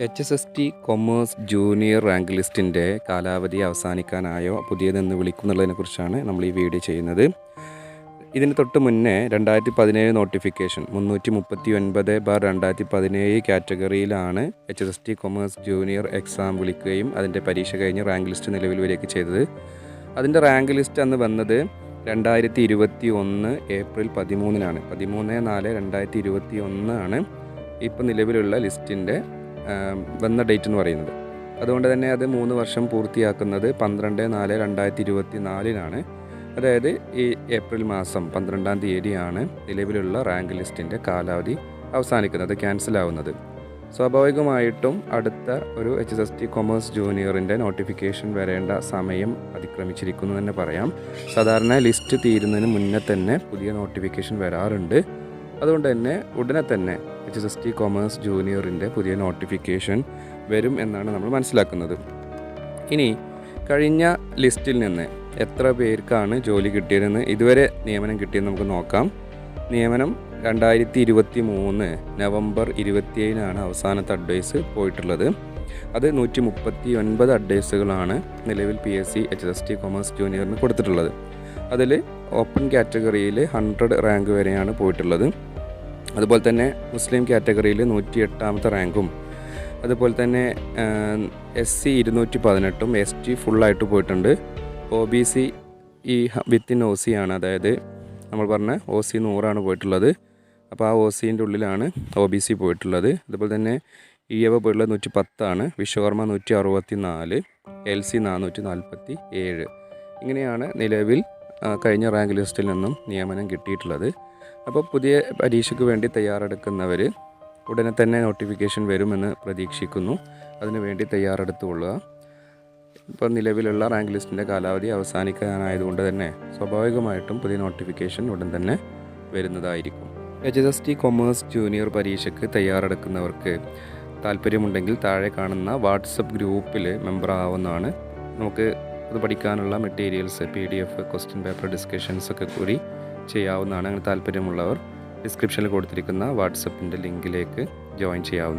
H S S T commerce junior rank ലിസ്റ്റിന്റെ കാലാവധി അവസാനിക്കാനായോ പുതിയതെന്ന് വിളിക്കുന്നുള്ളതിനെ കുറിച്ചാണ് നമ്മൾ ഈ വീഡിയോ ചെയ്യുന്നത്. ഇതിന് തൊട്ട് മുന്നേ രണ്ടായിരത്തി പതിനേഴ് നോട്ടിഫിക്കേഷൻ മുന്നൂറ്റി മുപ്പത്തി ഒൻപത് ബാർ രണ്ടായിരത്തി പതിനേഴ് കാറ്റഗറിയിലാണ് H S S T commerce junior exam വിളിക്കുകയും അതിന്റെ പരീക്ഷ കഴിഞ്ഞ് റാങ്ക് ലിസ്റ്റ് നിലവിൽ വരികയൊക്കെ ചെയ്തത്. അതിന്റെ റാങ്ക് ലിസ്റ്റ് അന്ന് വന്നത് രണ്ടായിരത്തി ഇരുപത്തി ഒന്ന് ഏപ്രിൽ പതിമൂന്നിനാണ്. പതിമൂന്ന് നാല് രണ്ടായിരത്തി ഇരുപത്തി ഒന്നാണ് ഇപ്പം നിലവിലുള്ള ലിസ്റ്റിന്റെ വന്ന ഡേറ്റ് എന്ന് പറയുന്നത്. അതുകൊണ്ട് തന്നെ അത് മൂന്ന് വർഷം പൂർത്തിയാക്കുന്നത് പന്ത്രണ്ട് നാല് രണ്ടായിരത്തി ഇരുപത്തി നാലിനാണ് അതായത് ഈ ഏപ്രിൽ മാസം പന്ത്രണ്ടാം തീയതിയാണ് നിലവിലുള്ള റാങ്ക് ലിസ്റ്റിന്റെ കാലാവധി അവസാനിക്കുന്നത് ക്യാൻസൽ ആവുന്നത്. സ്വാഭാവികമായിട്ടും അടുത്ത ഒരു H S S T commerce ജൂനിയറിന്റെ notification വരേണ്ട സമയം അതിക്രമിച്ചിരിക്കുന്നു തന്നെ പറയാം. സാധാരണ ലിസ്റ്റ് തീരുന്നതിന് മുന്നേ തന്നെ പുതിയ നോട്ടിഫിക്കേഷൻ വരാറുണ്ട്. അതുകൊണ്ട് തന്നെ ഉടനെ തന്നെ H S S T commerce ജൂനിയറിന്റെ പുതിയ നോട്ടിഫിക്കേഷൻ വരും എന്നാണ് നമ്മൾ മനസ്സിലാക്കുന്നത്. ഇനി കഴിഞ്ഞ ലിസ്റ്റിൽ നിന്ന് എത്ര പേർക്കാണ് ജോലി കിട്ടിയതെന്ന് ഇതുവരെ നിയമനം കിട്ടിയെന്ന് നമുക്ക് നോക്കാം. നിയമനം രണ്ടായിരത്തി ഇരുപത്തി മൂന്ന് നവംബർ ഇരുപത്തിയേഴിനാണ് അവസാനത്തെ അഡ്വൈസ് പോയിട്ടുള്ളത്. അത് നൂറ്റി മുപ്പത്തി ഒൻപത് അഡ്വൈസുകളാണ് നിലവിൽ P S C H S T commerce ജൂനിയറിന് കൊടുത്തിട്ടുള്ളത് അതിൽ ഓപ്പൺ കാറ്റഗറിയിൽ ഹൺഡ്രഡ് റാങ്ക് വരെയാണ് പോയിട്ടുള്ളത്. അതുപോലെ തന്നെ മുസ്ലിം കാറ്റഗറിയിൽ നൂറ്റി എട്ടാമത്തെ റാങ്കും. അതുപോലെ തന്നെ എസ് സി ഇരുന്നൂറ്റി പതിനെട്ടും എസ് ടി ഫുള്ളായിട്ട് പോയിട്ടുണ്ട്. ഒ ബി സി ഈ വിത്തിൻ ഒ സി ആണ്. അതായത് നമ്മൾ പറഞ്ഞ ഒ സി നൂറാണ് പോയിട്ടുള്ളത്. അപ്പോൾ ആ ഒ സീന്റെ ഉള്ളിലാണ് ഒ ബി സി പോയിട്ടുള്ളത്. അതുപോലെ തന്നെ ഇ എവ പോയിട്ടുള്ളത് നൂറ്റി പത്താണ് വിശ്വകർമ്മ നൂറ്റി അറുപത്തി നാല് എൽ സി നാനൂറ്റി നാൽപ്പത്തി ഏഴ് ഇങ്ങനെയാണ് നിലവിൽ കഴിഞ്ഞ റാങ്ക് ലിസ്റ്റിൽ നിന്നും നിയമനം കിട്ടിയിട്ടുള്ളത്. അപ്പോൾ പുതിയ പരീക്ഷയ്ക്ക് വേണ്ടി തയ്യാറെടുക്കുന്നവർ ഉടനെ തന്നെ നോട്ടിഫിക്കേഷൻ വരുമെന്ന് പ്രതീക്ഷിക്കുന്നു. അതിനുവേണ്ടി തയ്യാറെടുത്തുകൊള്ളുക. ഇപ്പോൾ നിലവിലുള്ള റാങ്ക് ലിസ്റ്റിന്റെ കാലാവധി അവസാനിക്കാനായതുകൊണ്ട് തന്നെ സ്വാഭാവികമായിട്ടും പുതിയ നോട്ടിഫിക്കേഷൻ ഉടൻ തന്നെ വരുന്നതായിരിക്കും. H S T commerce junior പരീക്ഷയ്ക്ക് തയ്യാറെടുക്കുന്നവർക്ക് താല്പര്യമുണ്ടെങ്കിൽ താഴെ കാണുന്ന വാട്സപ്പ് ഗ്രൂപ്പിൽ മെമ്പർ ആവുന്നതാണ്. നമുക്ക് അത് പഠിക്കാനുള്ള materials P D F question paper discussions ഒക്കെ കൂടി ചെയ്യാവുന്നതാണ്. അങ്ങനെ താല്പര്യമുള്ളവർ ഡിസ്ക്രിപ്ഷനിൽ കൊടുത്തിരിക്കുന്ന വാട്സപ്പിന്റെ ലിങ്കിലേക്ക് ജോയിൻ ചെയ്യാവുന്നതാണ്.